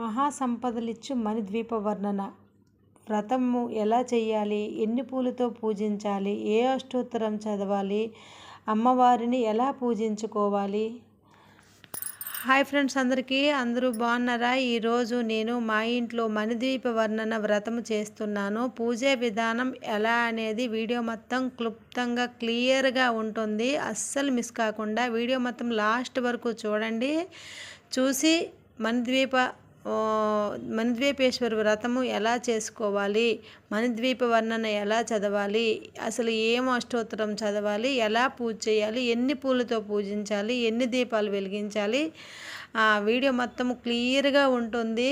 మహాసంపదలిచ్చు మణిద్వీప వర్ణన వ్రతము ఎలా చేయాలి ఎన్ని పూలతో పూజించాలి? ఏ అష్టోత్తరం చదవాలి? అమ్మవారిని ఎలా పూజించుకోవాలి? హాయ్ ఫ్రెండ్స్ అందరికీ. అందరూ బాగున్నారా? ఈరోజు నేను మా ఇంట్లో మణిద్వీప వర్ణన వ్రతం చేస్తున్నాను. పూజే విధానం ఎలా అనేది వీడియో మొత్తం క్లుప్తంగా క్లియర్గా ఉంటుంది. అస్సలు మిస్ కాకుండా వీడియో మొత్తం లాస్ట్ వరకు చూడండి. చూసి మణిద్వీప మణిద్వీపేశ్వర వ్రతము ఎలా చేసుకోవాలి? మణిద్వీప వర్ణన ఎలా చదవాలి? అసలు ఏం అష్టోత్తరం చదవాలి? ఎలా పూజ చేయాలి? ఎన్ని పూలతో పూజించాలి? ఎన్ని దీపాలు వెలిగించాలి? ఆ వీడియో మొత్తం క్లియర్గా ఉంటుంది.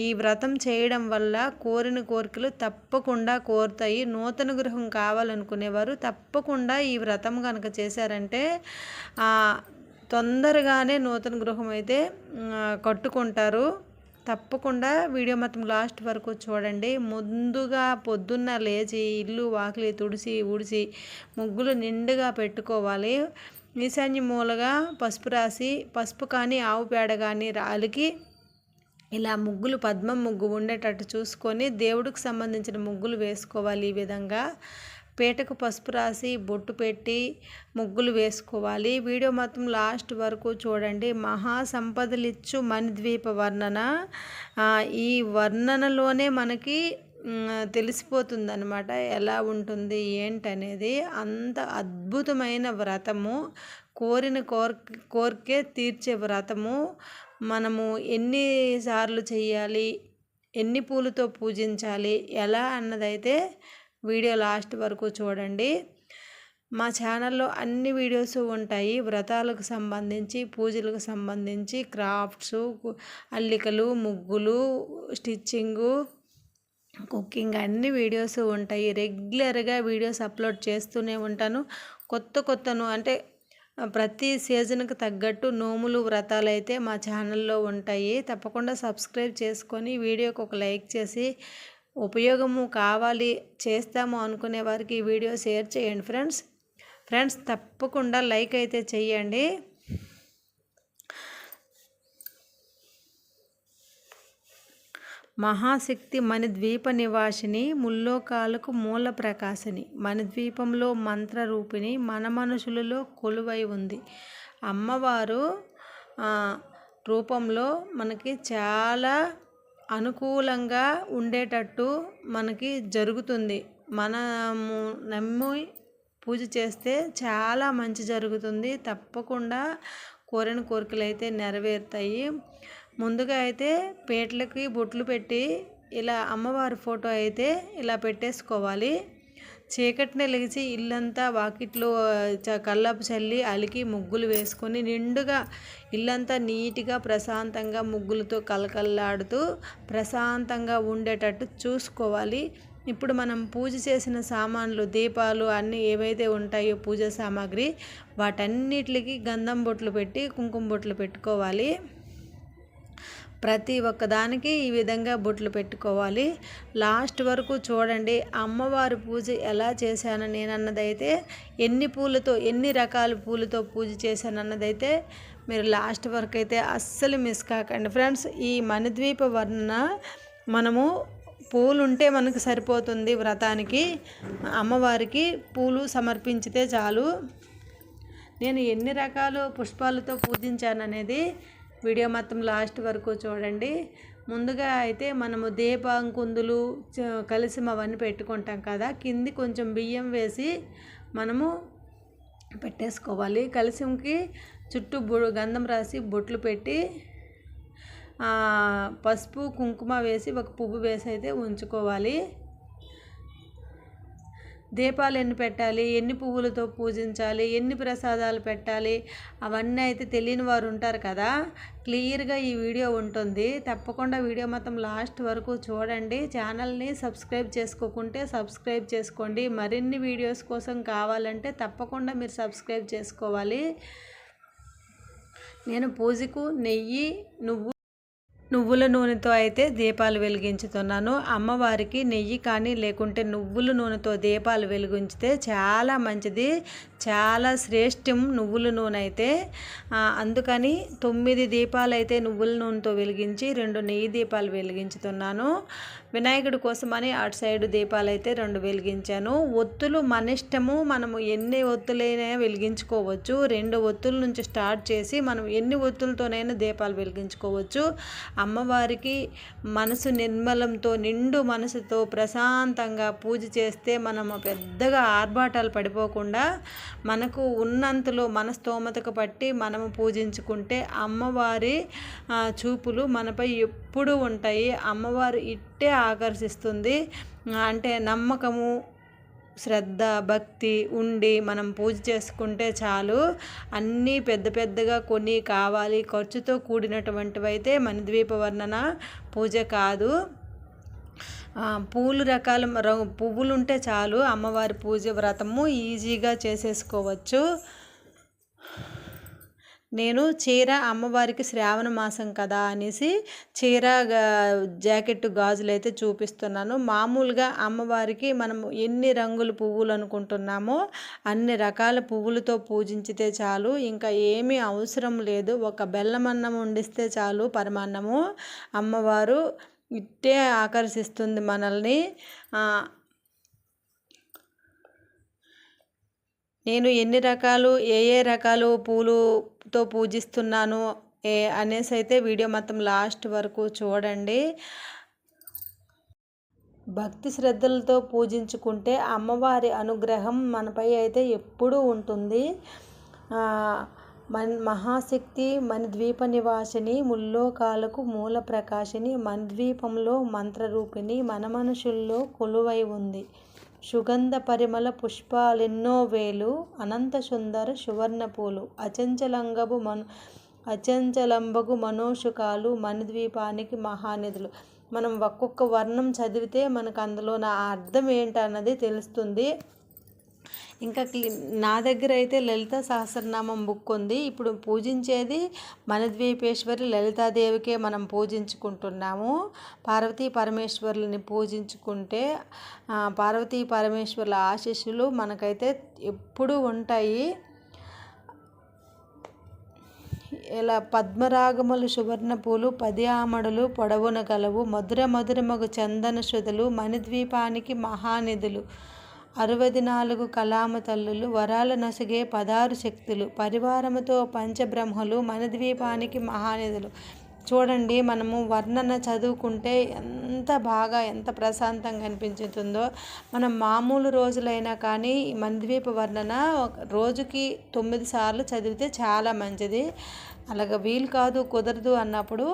ఈ వ్రతం చేయడం వల్ల కోరిన కోరికలు తప్పకుండా కోరుతాయి. నూతన గృహం కావాలనుకునేవారు తప్పకుండా ఈ వ్రతం కనుక చేశారంటే తొందరగానే నూతన గృహం అయితే కట్టుకుంటారు. తప్పకుండా వీడియో మొత్తం లాస్ట్ వరకు చూడండి. ముందుగా పొద్దున్న లేచి ఇల్లు వాకిలి తుడిసి ఊడిసి ముగ్గులు నిండుగా పెట్టుకోవాలి. ఈశాన్య మూలగా పసుపు రాసి పసుపు కానీ ఆవు పేడ కానీ రాలికి ఇలా ముగ్గులు పద్మం ముగ్గు ఉండేటట్టు చూసుకొని దేవుడికి సంబంధించిన ముగ్గులు వేసుకోవాలి ఈ విధంగా. పీటకు పసుపు రాసి బొట్టు పెట్టి ముగ్గులు వేసుకోవాలి. వీడియో మొత్తం లాస్ట్ వరకు చూడండి. మహాసంపదలిచ్చు మణిద్వీప వర్ణన. ఈ వర్ణనలోనే మనకి తెలిసిపోతుందనమాట ఎలా ఉంటుంది ఏంటనేది. అంత అద్భుతమైన వ్రతము. కోరిన కోర్ కోరికే తీర్చే వ్రతము. మనము ఎన్నిసార్లు చేయాలి ఎన్ని పూలతో పూజించాలి ఎలా అన్నదైతే వీడియో లాస్ట్ వరకు చూడండి. మా ఛానల్లో అన్ని వీడియోస్ ఉంటాయి. వ్రతాలకు సంబంధించి పూజలకు సంబంధించి క్రాఫ్ట్స్ అల్లికలు ముగ్గులు స్టిచ్చింగు కుకింగ్ అన్ని వీడియోస్ ఉంటాయి. రెగ్యులర్గా వీడియోస్ అప్లోడ్ చేస్తూనే ఉంటాను. కొత్త కొత్తను అంటే ప్రతి సీజన్కి తగ్గట్టు నోములు వ్రతాలు అయితే మా ఛానల్లో ఉంటాయి. తప్పకుండా సబ్స్క్రైబ్ చేసుకొని వీడియోకి ఒక లైక్ చేసి ఉపయోగము కావాలి చేస్తాము అనుకునే వారికి ఈ వీడియో షేర్ చేయండి ఫ్రెండ్స్. ఫ్రెండ్స్ తప్పకుండా లైక్ అయితే చేయండి. మహాశక్తి మణిద్వీప నివాసిని ముల్లోకాలకు మూల ప్రకాశిని. మణిద్వీపంలో మంత్రరూపిణి మన మనుషులలో కొలువై ఉంది. అమ్మవారు రూపంలో మనకి చాలా అనుకూలంగా ఉండేటట్టు మనకి జరుగుతుంది. మనము నమ్మి పూజ చేస్తే చాలా మంచి జరుగుతుంది. తప్పకుండా కోరిన కోరికలు అయితే నెరవేరుతాయి. ముందుగా అయితే పేట్లకి బొట్లు పెట్టి ఇలా అమ్మవారి ఫోటో అయితే ఇలా పెట్టేసుకోవాలి. చీకటిని లేచి ఇల్లంతా వాకిట్లో కల్లాపు చల్లి అలికి ముగ్గులు వేసుకొని నిండుగా ఇల్లంతా నీట్గా ప్రశాంతంగా ముగ్గులతో కలకల్లాడుతూ ప్రశాంతంగా ఉండేటట్టు చూసుకోవాలి. ఇప్పుడు మనం పూజ చేసిన సామాన్లు దీపాలు అన్నీ ఏవైతే ఉంటాయో పూజ సామాగ్రి వాటన్నిటికి గంధం బొట్లు పెట్టి కుంకుమ బొట్లు పెట్టుకోవాలి. ప్రతి ఒక్కదానికి ఈ విధంగా బొట్లు పెట్టుకోవాలి. లాస్ట్ వరకు చూడండి అమ్మవారి పూజ ఎలా చేశాను నేనన్నదైతే ఎన్ని పూలతో ఎన్ని రకాల పూలతో పూజ చేశాను అన్నదైతే మీరు లాస్ట్ వరకు అయితే అస్సలు మిస్ కాకండి. ఫ్రెండ్స్ ఈ మణిద్వీప వర్ణన మనము పూలు ఉంటే మనకు సరిపోతుంది వ్రతానికి. అమ్మవారికి పూలు సమర్పించితే చాలు. నేను ఎన్ని రకాలు పుష్పాలతో పూజించాననేది వీడియో మొత్తం లాస్ట్ వరకు చూడండి. ముందుగా అయితే మనము దీపంకుందులు కలిసి అవన్నీ పెట్టుకుంటాం కదా. కింది కొంచెం బియ్యం వేసి మనము పెట్టేసుకోవాలి. కలిసింకి చుట్టూ బొ గంధం రాసి బొట్లు పెట్టి పసుపు కుంకుమ వేసి ఒక పువ్వు వేసి అయితే ఉంచుకోవాలి. దీపాలు ఎన్ని పెట్టాలి ఎన్ని పువ్వులతో పూజించాలి ఎన్ని ప్రసాదాలు పెట్టాలి అవన్నీ అయితే తెలియని వారు ఉంటారు కదా. క్లియర్గా ఈ వీడియో ఉంటుంది. తప్పకుండా వీడియో మొత్తం లాస్ట్ వరకు చూడండి. ఛానల్ని సబ్స్క్రైబ్ చేసుకోకుంటే సబ్స్క్రైబ్ చేసుకోండి. మరిన్ని వీడియోస్ కోసం కావాలంటే తప్పకుండా మీరు సబ్స్క్రైబ్ చేసుకోవాలి. నేను పూజకు నెయ్యి నువ్వు నువ్వుల నూనెతో అయితే దీపాలు వెలిగించుతున్నాను. అమ్మవారికి నెయ్యి కానీ లేకుంటే నువ్వుల నూనెతో దీపాలు వెలిగించితే చాలా మంచిది. చాలా శ్రేష్టం నువ్వుల నూనె అయితే. అందుకని తొమ్మిది దీపాలు అయితే నువ్వుల నూనెతో వెలిగించి రెండు నెయ్యి దీపాలు వెలిగించుతున్నాను. వినాయకుడి కోసమని అటు సైడ్ దీపాలు అయితే రెండు వెలిగించాను. ఒత్తులు మన ఇష్టము మనము ఎన్ని ఒత్తులైనా వెలిగించుకోవచ్చు. రెండు ఒత్తుల నుంచి స్టార్ట్ చేసి మనం ఎన్ని ఒత్తులతోనైనా దీపాలు వెలిగించుకోవచ్చు. అమ్మవారికి మనసు నిర్మలంతో నిండు మనసుతో ప్రశాంతంగా పూజ చేస్తే మనము పెద్దగా ఆర్భాటాలు పడిపోకుండా మనకు ఉన్నంతలో మన స్తోమతకు పట్టి మనము పూజించుకుంటే అమ్మవారి చూపులు మనపై ఎప్పుడు ఉంటాయి. అమ్మవారు ఇట్టే ఆకర్షిస్తుంది. అంటే నమ్మకము శ్రద్ధ భక్తి ఉండి మనం పూజ చేసుకుంటే చాలు. అన్నీ పెద్ద పెద్దగా కొన్ని కావాలి. ఖర్చుతో కూడినటువంటివి అయితే మన ద్వీప వర్ణన పూజ కాదు. పూలు రకాల పువ్వులు ఉంటే చాలు. అమ్మవారి పూజ వ్రతము ఈజీగా చేసేసుకోవచ్చు. నేను చీర అమ్మవారికి శ్రావణ మాసం కదా అనేసి చీర జాకెట్ గాజులు అయితే చూపిస్తున్నాను. మామూలుగా అమ్మవారికి మనం ఎన్ని రంగుల పువ్వులు అనుకుంటున్నామో అన్ని రకాల పువ్వులతో పూజించితే చాలు. ఇంకా ఏమీ అవసరం లేదు. ఒక బెల్లమన్నం వండిస్తే చాలు పరమాన్నము. అమ్మవారు ఇట్టే ఆకర్షిస్తుంది మనల్ని. నేను ఎన్ని రకాలు ఏ ఏ రకాలు పూలు తో పూజిస్తున్నాను. ఏ అనేసి అయితే వీడియో మొత్తం లాస్ట్ వరకు చూడండి. భక్తి శ్రద్ధలతో పూజించుకుంటే అమ్మవారి అనుగ్రహం మనపై అయితే ఎప్పుడూ ఉంటుంది. మన్ మహాశక్తి మణిద్వీప నివాసిని ముల్లోకాలకు మూల ప్రకాశిని మణిద్వీపంలో మంత్రరూపిణి మన మనుషుల్లో కొలువై ఉంది. సుగంధ పరిమళ పుష్పాలెన్నో వేలు అనంత సుందర సువర్ణ పూలు అచంచలంగబు మను అచంచలంబగు మనోషుకాలు మణిద్వీపానికి మహానిధులు. మనం ఒక్కొక్క వర్ణం చదివితే మనకు అందులో నా అర్థం ఏంటన్నది తెలుస్తుంది. ఇంకా నా దగ్గర అయితే లలిత సహస్రనామం బుక్ ఉంది. ఇప్పుడు పూజించేది మనద్వీపేశ్వరి లలితాదేవికే మనం పూజించుకుంటున్నాము. పార్వతీ పరమేశ్వరులని పూజించుకుంటే పార్వతీ పరమేశ్వరుల ఆశీస్సులు మనకైతే ఎప్పుడూ ఉంటాయి. ఇలా పద్మరాగములు సువర్ణ పూలు పది ఆమడులు పొడవున గలవు మధుర మధురమగు చందన శుధులు మణిద్వీపానికి మహానిధులు. అరవది నాలుగు కలామ తల్లులు వరాల నొసగే పదారు శక్తులు పరివారముతో పంచబ్రహ్మలు మన ద్వీపానికి మహానిధులు చూడండి మనము వర్ణన చదువుకుంటే ఎంత బాగా ఎంత ప్రశాంతంగా అనిపించుతుందో. మనం మామూలు రోజులైనా కానీ మంద్వీప వర్ణన రోజుకి తొమ్మిది సార్లు చదివితే చాలా మంచిది. అలాగ వీలు కాదు కుదరదు అన్నప్పుడు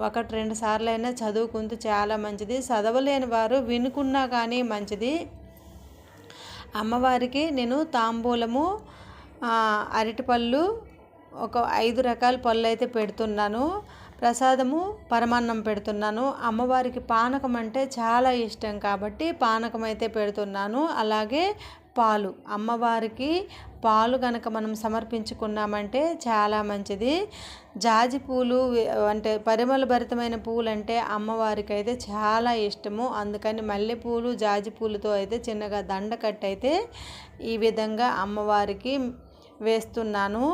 ఒకటి రెండు సార్లు అయినా చదువుకుంటూ చాలా మంచిది. చదవలేని వారు వినుకున్నా కానీ మంచిది. అమ్మవారికి నేను తాంబూలము అరటిపళ్ళు ఒక ఐదు రకాల పళ్ళు అయితే పెడుతున్నాను. ప్రసాదము పరమాన్నం పెడుతున్నాను. అమ్మవారికి పానకం అంటే చాలా ఇష్టం కాబట్టి పానకం అయితే పెడుతున్నాను. అలాగే పాలు. అమ్మవారికి పాలు కనుక మనం సమర్పించుకున్నామంటే చాలా మంచిది. జాజి పూలు అంటే పరిమళ భరితమైన పూలు అంటే అమ్మవారికి అయితే చాలా ఇష్టము. అందుకని మల్లెపూలు జాజి పూలతో అయితే చిన్నగా దండ కట్టయితే ఈ విధంగా అమ్మవారికి వేస్తున్నాను.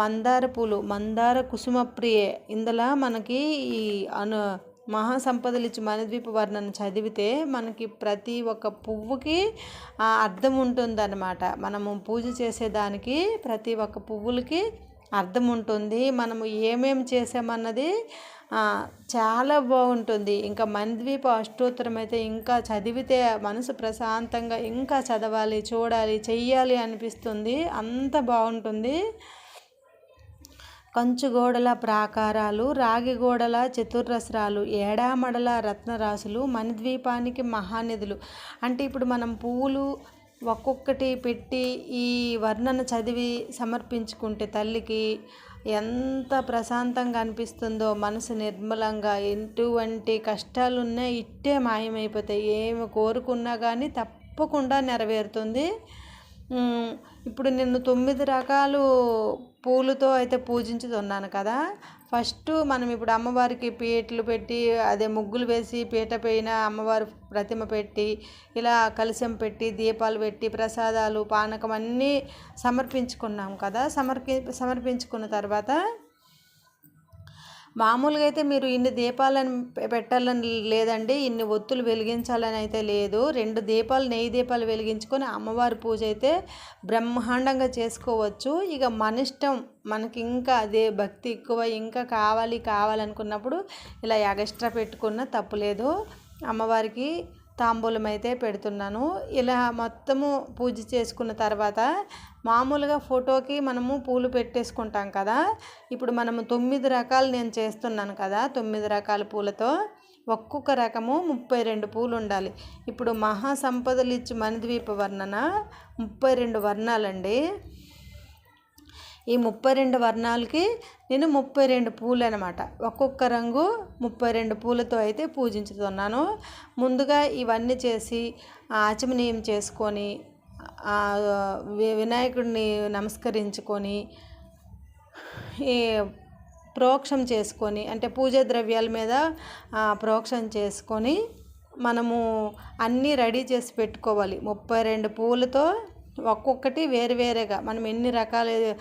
మందార పూలు మందార కుసుమ ప్రియే ఇందులో మనకి ఈ అను మహాసంపదలు ఇచ్చి మనద్వీప వర్ణన చదివితే మనకి ప్రతి ఒక్క పువ్వుకి అర్థం ఉంటుందన్నమాట. మనము పూజ చేసేదానికి ప్రతి ఒక్క పువ్వులకి అర్థం ఉంటుంది. మనము ఏమేమి చేసామన్నది చాలా బాగుంటుంది. ఇంకా మణిద్వీప అష్టోత్తరం అయితే ఇంకా చదివితే మనసు ప్రశాంతంగా ఇంకా చదవాలి చూడాలి చెయ్యాలి అనిపిస్తుంది. అంత బాగుంటుంది. కంచుగోడల ప్రాకారాలు రాగిగోడల చతుర్రస్రాలు ఏడామడల రత్నరాశులు మణిద్వీపానికి మహానిధులు. అంటే ఇప్పుడు మనం పువ్వులు ఒక్కొక్కటి పెట్టి ఈ వర్ణన చదివి సమర్పించుకుంటే తల్లికి ఎంత ప్రశాంతంగా అనిపిస్తుందో మనసు నిర్మలంగా ఎటువంటి కష్టాలున్నా ఇట్టే మాయమైపోతాయి. ఏమి కోరుకున్నా కానీ తప్పకుండా నెరవేరుతుంది. ఇప్పుడు నేను తొమ్మిది రకాలు పూలతో అయితే పూజించుతున్నాను కదా. ఫస్ట్ మనం ఇప్పుడు అమ్మవారికి పీటలు పెట్టి అదే ముగ్గులు వేసి పీట పైన అమ్మవారి ప్రతిమ పెట్టి ఇలా కలశం పెట్టి దీపాలు పెట్టి ప్రసాదాలు పానకం అన్నీ సమర్పించుకున్నాం కదా. సమర్పి సమర్పించుకున్న తర్వాత మామూలుగా అయితే మీరు ఇన్ని దీపాలను పెట్టాలని లేదండి ఇన్ని ఒత్తులు వెలిగించాలని అయితే లేదు. రెండు దీపాలు నెయ్యి దీపాలు వెలిగించుకొని అమ్మవారి పూజ అయితే బ్రహ్మాండంగా చేసుకోవచ్చు. ఇక మన ఇష్టం మనకి ఇంకా అదే భక్తి ఎక్కువ ఇంకా కావాలి కావాలనుకున్నప్పుడు ఇలా ఎగస్ట్రా పెట్టుకున్న తప్పులేదు అమ్మవారికి తాంబూలం అయితే పెడుతున్నాను. ఇలా మొత్తము పూజ చేసుకున్న తర్వాత మామూలుగా ఫోటోకి మనము పూలు పెట్టేసుకుంటాం కదా. ఇప్పుడు మనము తొమ్మిది రకాలు నేను చేస్తున్నాను కదా తొమ్మిది రకాల పూలతో ఒక్కొక్క రకము ముప్పై రెండు పూలు ఉండాలి. ఇప్పుడు మహా సంపదలు ఇచ్చి మణిద్వీప వర్ణన ముప్పై రెండు వర్ణాలండి. ఈ ముప్పై రెండు వర్ణాలకి నేను ముప్పై రెండు పూలు అనమాట ఒక్కొక్క రంగు ముప్పై రెండు పూలతో అయితే పూజించుతున్నాను. ముందుగా ఇవన్నీ చేసి ఆచమనీయం చేసుకొని వినాయకుడిని నమస్కరించుకొని ఈ ప్రోక్షం చేసుకొని అంటే పూజా ద్రవ్యాల మీద ప్రోక్షం చేసుకొని మనము అన్నీ రెడీ చేసి పెట్టుకోవాలి. ముప్పై రెండు పూలతో ఒక్కొక్కటి వేరువేరేగా మనం ఎన్ని రకాల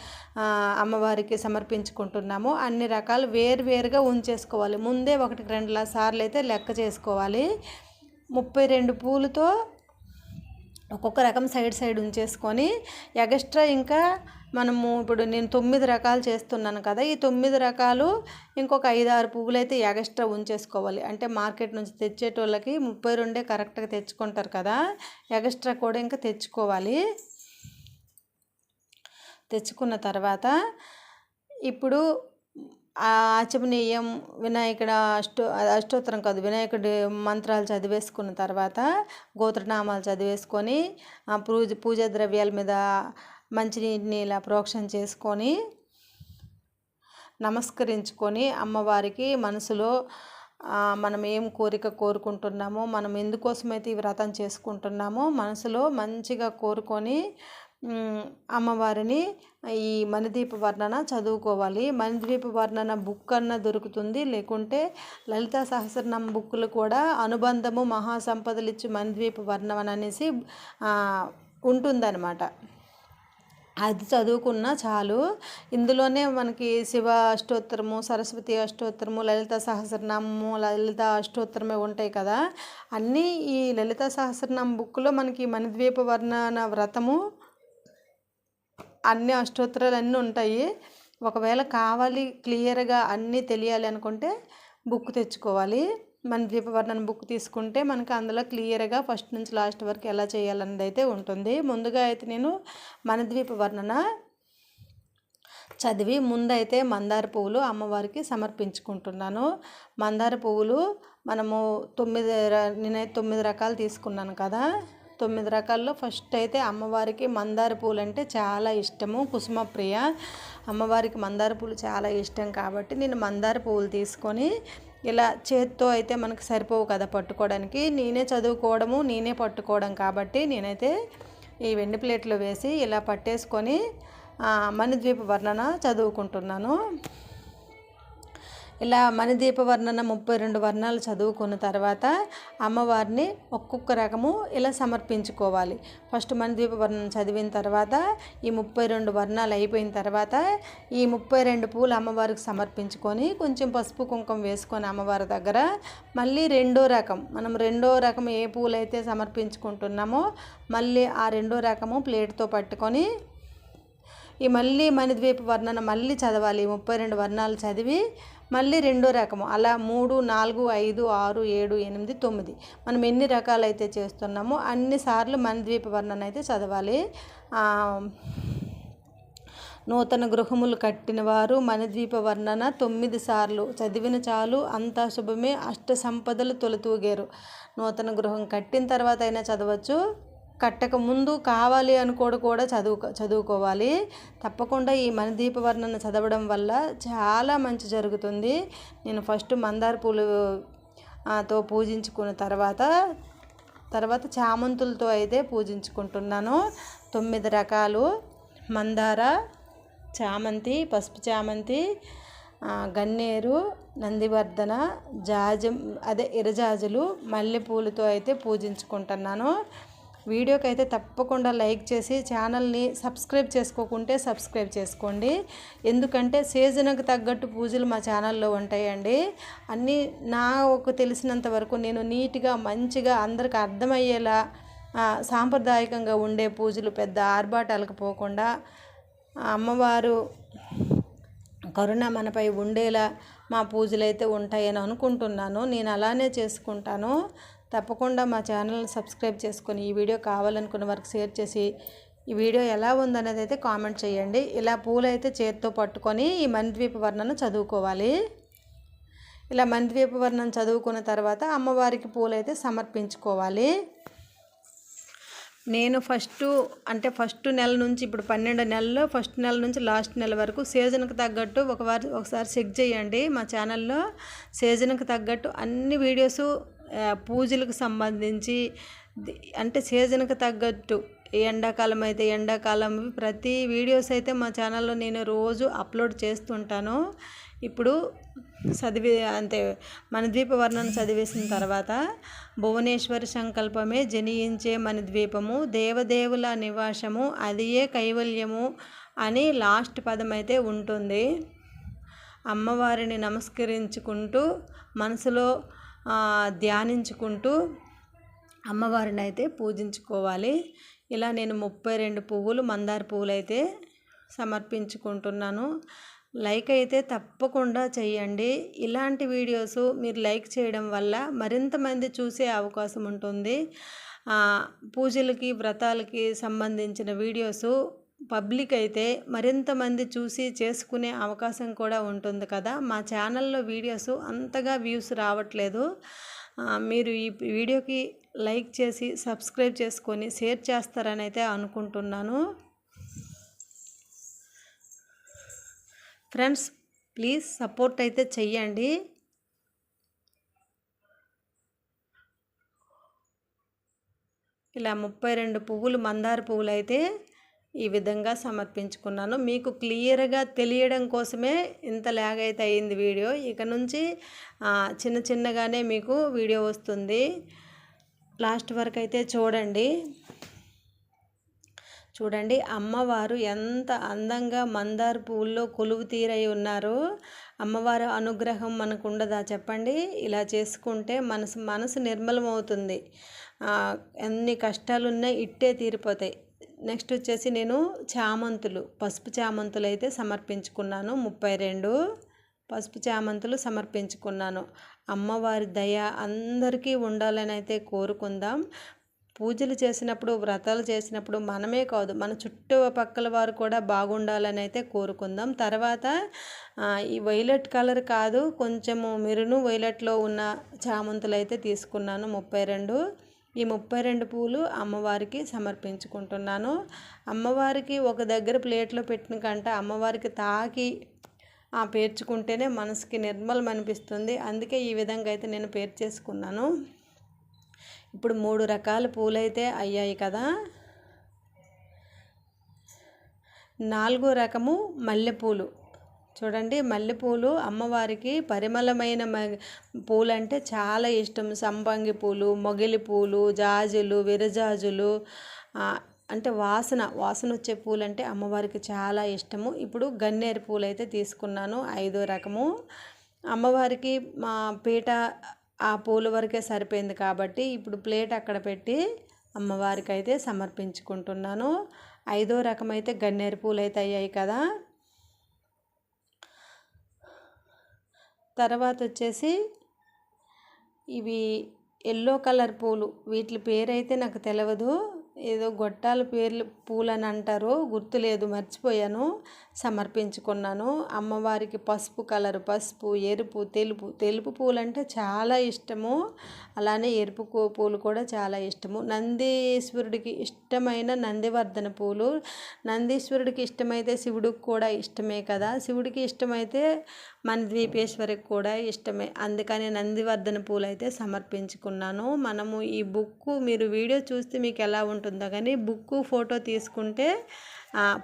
అమ్మవారికి సమర్పించుకుంటున్నామో అన్ని రకాలు వేరు వేరుగా ఉంచేసుకోవాలి. ముందే ఒకటికి రెండు లా- సార్లు అయితే లెక్క చేసుకోవాలి. ముప్పై రెండు పూలతో ఒక్కొక్క రకం సైడ్ సైడ్ ఉంచేసుకొని ఎగస్ట్రా ఇంకా మనము ఇప్పుడు నేను తొమ్మిది రకాలు చేస్తున్నాను కదా ఈ తొమ్మిది రకాలు ఇంకొక ఐదు ఆరు పువ్వులు అయితే ఎగస్ట్రా ఉంచేసుకోవాలి. అంటే మార్కెట్ నుంచి తెచ్చేటోళ్ళకి ముప్పై రెండే కరెక్ట్గా తెచ్చుకుంటారు కదా ఎగస్ట్రా కూడా ఇంకా తెచ్చుకోవాలి. తెచ్చుకున్న తర్వాత ఇప్పుడు ఆచమనీయం వినాయకుడు అష్టో అష్టోత్తరం కాదు వినాయకుడి మంత్రాలు చదివేసుకున్న తర్వాత గోత్రనామాలు చదివేసుకొని పూజ పూజా ద్రవ్యాల మీద మంచినీటిని ఇలా ప్రోక్షణ చేసుకొని నమస్కరించుకొని అమ్మవారికి మనసులో మనం ఏం కోరిక కోరుకుంటున్నామో మనం ఎందుకోసమైతే ఈ వ్రతం చేసుకుంటున్నామో మనసులో మంచిగా కోరుకొని అమ్మవారిని ఈ మణిదీప వర్ణన చదువుకోవాలి. మణిదీప వర్ణన బుక్ అన్న దొరుకుతుంది. లేకుంటే లలిత సహస్రనామ బుక్కులు కూడా అనుబంధము మహాసంపదలు ఇచ్చి మణిద్వీప వర్ణన అనేసి ఉంటుందన్నమాట. అది చదువుకున్నా చాలు. ఇందులోనే మనకి శివ అష్టోత్తరము సరస్వతి అష్టోత్తరము లలిత సహస్రనామము లలిత అష్టోత్తరమే ఉంటాయి కదా. అన్నీ ఈ లలిత సహస్రనామ బుక్లో మనకి మణిద్వీప వర్ణన వ్రతము అన్ని అష్టోత్తరాలు అన్నీ ఉంటాయి. ఒకవేళ కావాలి క్లియర్గా అన్నీ తెలియాలి అనుకుంటే బుక్ తెచ్చుకోవాలి. మన దీపవర్ణన బుక్ తీసుకుంటే మనకు అందులో క్లియర్గా ఫస్ట్ నుంచి లాస్ట్ వరకు ఎలా చేయాలన్నది అయితే ఉంటుంది. ముందుగా అయితే నేను మన ద్వీపవర్ణన చదివి ముందైతే మందార పువ్వులు అమ్మవారికి సమర్పించుకుంటున్నాను. మందార పువ్వులు మనము తొమ్మిది నేనైతే తొమ్మిది రకాలు తీసుకున్నాను కదా. తొమ్మిది రకాల్లో. ఫస్ట్ అయితే అమ్మవారికి మందార పూలు అంటే చాలా ఇష్టము. కుసుమ ప్రియ అమ్మవారికి మందార పూలు చాలా ఇష్టం కాబట్టి నేను మందార పూలు తీసుకొని ఇలా చేత్తో అయితే మనకు సరిపోవు కదా పట్టుకోవడానికి. నేనే చదువుకోవడము నేనే పట్టుకోవడం కాబట్టి నేనైతే ఈ వెండి ప్లేట్లో వేసి ఇలా పట్టేసుకొని మణిద్వీప వర్ణన చదువుకుంటున్నాను. ఇలా మణిదీప వర్ణన ముప్పై రెండు వర్ణాలు చదువుకున్న తర్వాత అమ్మవారిని ఒక్కొక్క రకము ఇలా సమర్పించుకోవాలి. ఫస్ట్ మణిదీప వర్ణన చదివిన తర్వాత ఈ ముప్పై రెండు వర్ణాలు అయిపోయిన తర్వాత ఈ ముప్పై రెండు పూలు అమ్మవారికి సమర్పించుకొని కొంచెం పసుపు కుంకుమ వేసుకొని అమ్మవారి దగ్గర మళ్ళీ రెండో రకం మనం రెండో రకం ఏ పూలైతే సమర్పించుకుంటున్నామో మళ్ళీ ఆ రెండో రకము ప్లేట్తో పట్టుకొని ఈ మళ్ళీ మణిద్వీప వర్ణన మళ్ళీ చదవాలి. ముప్పై రెండు వర్ణాలు చదివి మళ్ళీ రెండో రకము. అలా మూడు నాలుగు ఐదు ఆరు ఏడు ఎనిమిది తొమ్మిది. మనం ఎన్ని రకాలైతే చేస్తున్నామో అన్ని సార్లు ద్వీప వర్ణన అయితే చదవాలి. నూతన గృహములు కట్టినవారు మణిద్వీప వర్ణన తొమ్మిది సార్లు. చదివిన చాలు అంతా శుభమే అష్ట సంపదలు తొలతూగారు. నూతన గృహం కట్టిన తర్వాత అయినా చదవచ్చు. కట్టక ముందు కావాలి అనుకోడు కూడా చదువు చదువుకోవాలి. తప్పకుండా ఈ మణిదీప వర్ణన చదవడం వల్ల చాలా మంచి జరుగుతుంది. నేను ఫస్ట్ మందార పూలు తో పూజించుకున్న తర్వాత తర్వాత చామంతులతో అయితే పూజించుకుంటున్నాను. తొమ్మిది రకాలు. మందార చామంతి పసుపు చామంతి గన్నేరు నందివర్ధన జాజం అదే ఇరజాజులు మల్లెపూలతో అయితే పూజించుకుంటున్నాను. వీడియోకి అయితే తప్పకుండా లైక్ చేసి ఛానల్ని సబ్స్క్రైబ్ చేసుకోకుంటే సబ్స్క్రైబ్ చేసుకోండి. ఎందుకంటే సీజన్కి తగ్గట్టు పూజలు మా ఛానల్లో ఉంటాయండి. అన్నీ నా ఒక తెలిసినంత వరకు నేను నీట్గా మంచిగా అందరికి అర్థమయ్యేలా సాంప్రదాయకంగా ఉండే పూజలు పెద్ద ఆర్భాటాలకు పోకుండా అమ్మవారు కరుణ మనపై ఉండేలా మా పూజలు అయితే ఉంటాయని అనుకుంటున్నాను. నేను అలానే చేసుకుంటాను. తప్పకుండా మా ఛానల్ సబ్స్క్రైబ్ చేసుకొని ఈ వీడియో కావాలనుకున్న వారికి షేర్ చేసి ఈ వీడియో ఎలా ఉందనేది అయితే కామెంట్ చేయండి. ఇలా పూలు అయితే చేతితో పట్టుకొని ఈ మణిద్వీప వర్ణను చదువుకోవాలి. ఇలా మణిద్వీప వర్ణం చదువుకున్న తర్వాత అమ్మవారికి పూలు అయితే సమర్పించుకోవాలి. నేను ఫస్ట్ అంటే ఫస్ట్ నెల నుంచి ఇప్పుడు పన్నెండు నెలల్లో ఫస్ట్ నెల నుంచి లాస్ట్ నెల వరకు సీజన్కి తగ్గట్టు ఒకవారి ఒకసారి చెక్ చేయండి మా ఛానల్లో. సీజన్కి తగ్గట్టు అన్ని వీడియోస్ పూజలకు సంబంధించి అంటే సీజన్కి తగ్గట్టు ఎండాకాలం అయితే ఎండాకాలం. ప్రతి వీడియోస్ అయితే మా ఛానల్లో నేను రోజు అప్లోడ్ చేస్తుంటాను. ఇప్పుడు చదివి అంటే మన ద్వీపవర్ణన చదివేసిన తర్వాత భువనేశ్వరి సంకల్పమే జనియించే మన ద్వీపము దేవదేవుల నివాసము అదియే కైవల్యము అని లాస్ట్ పదం అయితే ఉంటుంది. అమ్మవారిని నమస్కరించుకుంటూ మనసులో ధ్యానించుకుంటూ అమ్మవారిని అయితే పూజించుకోవాలి. ఇలా నేను ముప్పై రెండు పువ్వులు మందార పువ్వులు అయితే సమర్పించుకుంటున్నాను. లైక్ అయితే తప్పకుండా చేయండి. ఇలాంటి వీడియోస్ మీరు లైక్ చేయడం వల్ల మరింత మంది చూసే అవకాశం ఉంటుంది. పూజలకి వ్రతాలకి సంబంధించిన వీడియోస్ పబ్లిక్ అయితే మరింత మంది చూసి చేసుకునే అవకాశం కూడా ఉంటుంది కదా. మా ఛానల్లో వీడియోస్ అంతగా వ్యూస్ రావట్లేదు. మీరు ఈ వీడియోకి లైక్ చేసి సబ్స్క్రైబ్ చేసుకొని షేర్ చేస్తారని అయితే అనుకుంటున్నాను. ఫ్రెండ్స్ ప్లీజ్ సపోర్ట్ అయితే చెయ్యండి. ఇలా ముప్పై రెండు పువ్వులు మందార పువ్వులు అయితే ఈ విధంగా సమర్పించుకున్నాను. మీకు క్లియర్గా తెలియడం కోసమే ఇంత లాగ్ అయితే అయింది వీడియో. ఇక నుంచి చిన్న చిన్నగానే మీకు వీడియో వస్తుంది. లాస్ట్ వరకు అయితే చూడండి. చూడండి అమ్మవారు ఎంత అందంగా మందార పువ్వుల్లో కొలువు తీరై ఉన్నారు. అమ్మవారు అనుగ్రహం మనకు ఉండదా చెప్పండి? ఇలా చేసుకుంటే మనసు మనసు నిర్మలమవుతుంది. ఎన్ని కష్టాలున్నా ఇట్టే తీరిపోతాయి. నెక్స్ట్ వచ్చేసి నేను చామంతులు పసుపు చామంతులు అయితే సమర్పించుకున్నాను. ముప్పై రెండు పసుపు చామంతులు సమర్పించుకున్నాను. అమ్మవారి దయ అందరికీ ఉండాలని అయితే కోరుకుందాం. పూజలు చేసినప్పుడు వ్రతాలు చేసినప్పుడు మనమే కాదు మన చుట్టుపక్కల వారు కూడా బాగుండాలని అయితే కోరుకుందాం. తర్వాత ఈ వైలెట్ కలర్ కాదు కొంచెము మెరును వైలెట్లో ఉన్న చామంతులు అయితే తీసుకున్నాను. ముప్పై రెండు ఈ ముప్పై రెండు పూలు అమ్మవారికి సమర్పించుకుంటున్నాను. అమ్మవారికి ఒక దగ్గర ప్లేట్లో పెట్టిన కంటే అమ్మవారికి తాకి ఆ పేర్చుకుంటేనే మనసుకి నిర్మలం అనిపిస్తుంది. అందుకే ఈ విధంగా అయితే నేను పేరు చేసుకున్నాను ఇప్పుడు మూడు రకాల పూలైతే అయ్యాయి కదా. నాలుగో రకము మల్లెపూలు. చూడండి మల్లెపూలు అమ్మవారికి పరిమళమైన పూలు అంటే చాలా ఇష్టం. సంపంగి పూలు మొగిలి పూలు జాజులు విరజాజులు అంటే వాసన వాసన వచ్చే పూలు అంటే అమ్మవారికి చాలా ఇష్టము. ఇప్పుడు గన్నేరు పూలు అయితే తీసుకున్నాను ఐదో రకము. అమ్మవారికి మా పీట ఆ పూల వరకే సరిపోయింది కాబట్టి ఇప్పుడు ప్లేట్ అక్కడ పెట్టి అమ్మవారికి అయితే సమర్పించుకుంటున్నాను. ఐదో రకం అయితే గన్నేరు పూలు అయితే అయ్యాయి కదా. తర్వాత వచ్చేసి ఇవి ఎల్లో కలర్ పూలు. వీటి పేరైతే నాకు తెలియదు ఏదో గొట్టాల పేర్లు పూలని అంటారు గుర్తులేదు. మర్చిపోయాను. సమర్పించుకున్నాను. అమ్మవారికి పసుపు కలర్ పసుపు ఎరుపు తెలుపు. తెలుపు పూలు అంటే చాలా ఇష్టము. అలానే ఎరుపు పూలు కూడా చాలా ఇష్టము. నందీశ్వరుడికి ఇష్టమైన నందివర్ధన పూలు. నందీశ్వరుడికి ఇష్టమైతే శివుడికి కూడా ఇష్టమే కదా. శివుడికి ఇష్టమైతే మన ద్వీపేశ్వరికి కూడా ఇష్టమే. అందుకని నందివర్ధన పూలు అయితే సమర్పించుకున్నాను. మనము ఈ బుక్ మీరు వీడియో చూస్తే మీకు ఎలా ఉంటుందో కానీ బుక్ ఫోటో తీసుకుంటే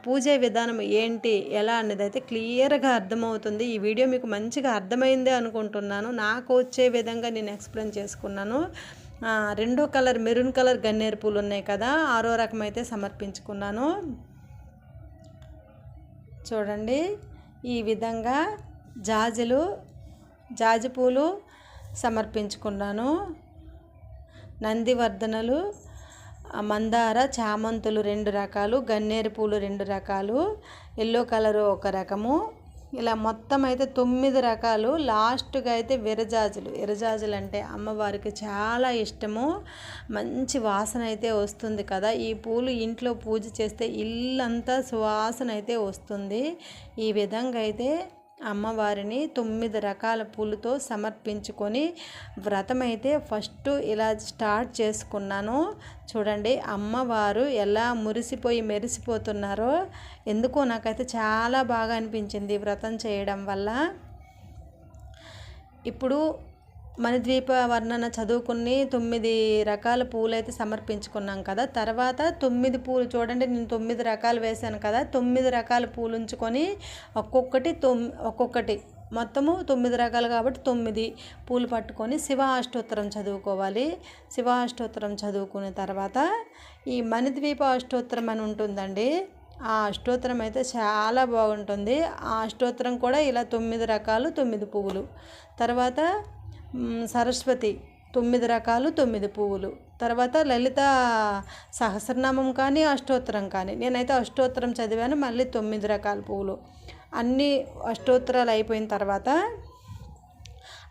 పూజ విధానం ఏంటి ఎలా అనేది అయితే క్లియర్గా అర్థమవుతుంది. ఈ వీడియో మీకు మంచిగా అర్థమైందే అనుకుంటున్నాను. నాకు వచ్చే విధంగా నేను ఎక్స్ప్లెయిన్ చేసుకున్నాను. రెండో కలర్ మెరూన్ కలర్ గన్నేరు పూలు ఉన్నాయి కదా ఆరో రకం అయితే సమర్పించుకున్నాను. చూడండి. ఈ విధంగా జాజులు జాజి పూలు సమర్పించుకున్నాను. నందివర్ధనలు మందార చామంతులు రెండు రకాలు గన్నేరు పూలు రెండు రకాలు ఎల్లో కలరు ఒక రకము. ఇలా మొత్తం అయితే తొమ్మిది రకాలు. లాస్ట్గా అయితే విరజాజులు. విరజాజులు అంటే అమ్మవారికి చాలా ఇష్టము. మంచి వాసన అయితే వస్తుంది కదా. ఈ పూలు ఇంట్లో పూజ చేస్తే ఇల్లంతా సువాసన అయితే వస్తుంది. ఈ విధంగా అయితే అమ్మవారిని తొమ్మిది రకాల పూలతో సమర్పించుకొని వ్రతం అయితే ఫస్ట్ ఇలా స్టార్ట్ చేసుకున్నాను. చూడండి అమ్మవారు ఎలా మురిసిపోయి మెరిసిపోతున్నారో ఎందుకో నాకైతే చాలా బాగా అనిపించింది వ్రతం చేయడం వల్ల. ఇప్పుడు మణిద్వీప వర్ణన చదువుకుని తొమ్మిది రకాల పూలు అయితే సమర్పించుకున్నాం కదా. తర్వాత తొమ్మిది పూలు చూడండి నేను తొమ్మిది రకాలు వేశాను కదా. తొమ్మిది రకాల పూలు ఉంచుకొని ఒక్కొక్కటి తొమ్ ఒక్కొక్కటి మొత్తము తొమ్మిది రకాలు కాబట్టి తొమ్మిది పూలు పట్టుకొని శివ అష్టోత్తరం చదువుకోవాలి. శివ అష్టోత్తరం చదువుకున్న తర్వాత ఈ మణిద్వీప అష్టోత్తరం అని ఉంటుందండి. ఆ అష్టోత్తరం అయితే చాలా బాగుంటుంది. ఆ అష్టోత్తరం కూడా ఇలా తొమ్మిది రకాలు తొమ్మిది పువ్వులు తర్వాత సరస్వతి తొమ్మిది రకాలు తొమ్మిది పువ్వులు. తర్వాత లలిత సహస్రనామం కానీ అష్టోత్తరం కానీ. నేనైతే అష్టోత్తరం చదివాను మళ్ళీ తొమ్మిది రకాల పువ్వులు. అన్ని అష్టోత్తరాలు అయిపోయిన తర్వాత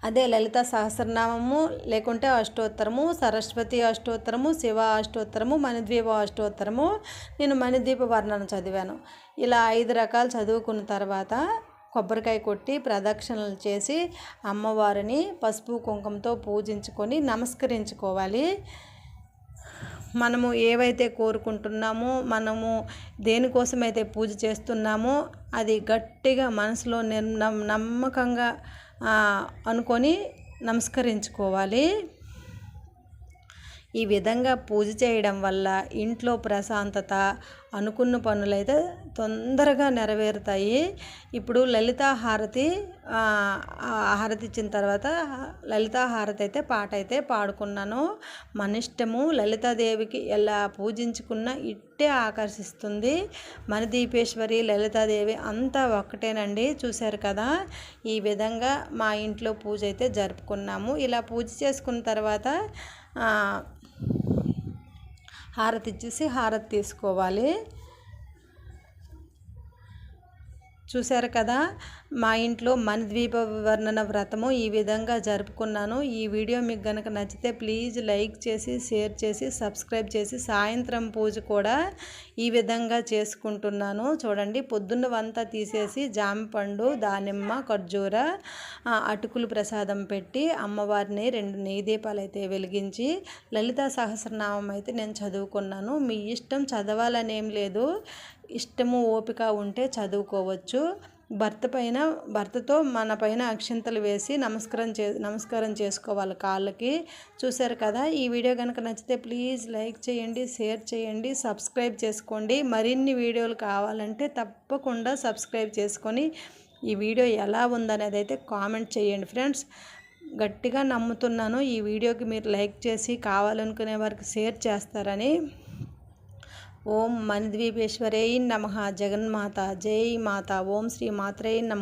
అదే లలిత సహస్రనామము లేకుంటే అష్టోత్తరము సరస్వతి అష్టోత్తరము శివ అష్టోత్తరము మణిద్వీప అష్టోత్తరము. నేను మణిద్వీప వర్ణన చదివాను. ఇలా ఐదు రకాలు చదువుకున్న తర్వాత కొబ్బరికాయ కొట్టి ప్రదక్షిణలు చేసి అమ్మవారిని పసుపు కుంకుమతో పూజించుకొని నమస్కరించుకోవాలి. మనము ఏవైతే కోరుకుంటున్నామో మనము దేనికోసమైతే పూజ చేస్తున్నామో అది గట్టిగా మనసులో నమ్మకంగా అనుకొని నమస్కరించుకోవాలి. ఈ విధంగా పూజ చేయడం వల్ల ఇంట్లో ప్రశాంతత అనుకున్న పనులైతే తొందరగా నెరవేరుతాయి. ఇప్పుడు లలితా హారతి హారతి ఇచ్చిన తర్వాత లలితా హారతి అయితే పాట అయితే పాడుకున్నాను. మన ఇష్టము లలితాదేవికి ఎలా పూజించుకున్న ఇట్టే ఆకర్షిస్తుంది. మన దీపేశ్వరి లలితాదేవి అంతా ఒక్కటేనండి చూశారు కదా? ఈ విధంగా మా ఇంట్లో పూజ అయితే జరుపుకున్నాము. ఇలా పూజ చేసుకున్న తర్వాత హారతి ఇచ్చేసి హారతి తీసుకోవాలి. చూశారు కదా? మా ఇంట్లో మన ద్వీప వర్ణన వ్రతము ఈ విధంగా జరుపుకున్నాను. ఈ వీడియో మీకు కనుక నచ్చితే ప్లీజ్ లైక్ చేసి షేర్ చేసి సబ్స్క్రైబ్ చేసి సాయంత్రం పూజ కూడా ఈ విధంగా చేసుకుంటున్నాను. చూడండి పొద్దున్న వంతా తీసేసి జామపండు దానిమ్మ ఖర్జూర అటుకులు ప్రసాదం పెట్టి అమ్మవారిని రెండు నెయ్యి దీపాలు అయితే వెలిగించి లలిత సహస్రనామం అయితే నేను చదువుకున్నాను. మీ ఇష్టం చదవాలనేం లేదు. ఇష్టము ఓపిక ఉంటే చదువుకోవచ్చు. భర్త పైన భర్తతో మన పైన అక్షింతలు వేసి నమస్కారం చే నమస్కారం చేసుకోవాలి కాళ్ళకి. చూశారు కదా? ఈ వీడియో కనుక నచ్చితే ప్లీజ్ లైక్ చేయండి షేర్ చేయండి సబ్స్క్రైబ్ చేసుకోండి. మరిన్ని వీడియోలు కావాలంటే తప్పకుండా సబ్స్క్రైబ్ చేసుకొని ఈ వీడియో ఎలా ఉందనేది అయితే కామెంట్ చేయండి ఫ్రెండ్స్. గట్టిగా నమ్ముతున్నాను. ఈ వీడియోకి మీరు లైక్ చేసి కావాలనుకునే వారికి షేర్ చేస్తారని. ఓం మణిద్వీపేశ్వరై నమ జగన్మాత. జై మాత. ఓం శ్రీ మాత్రే నమ.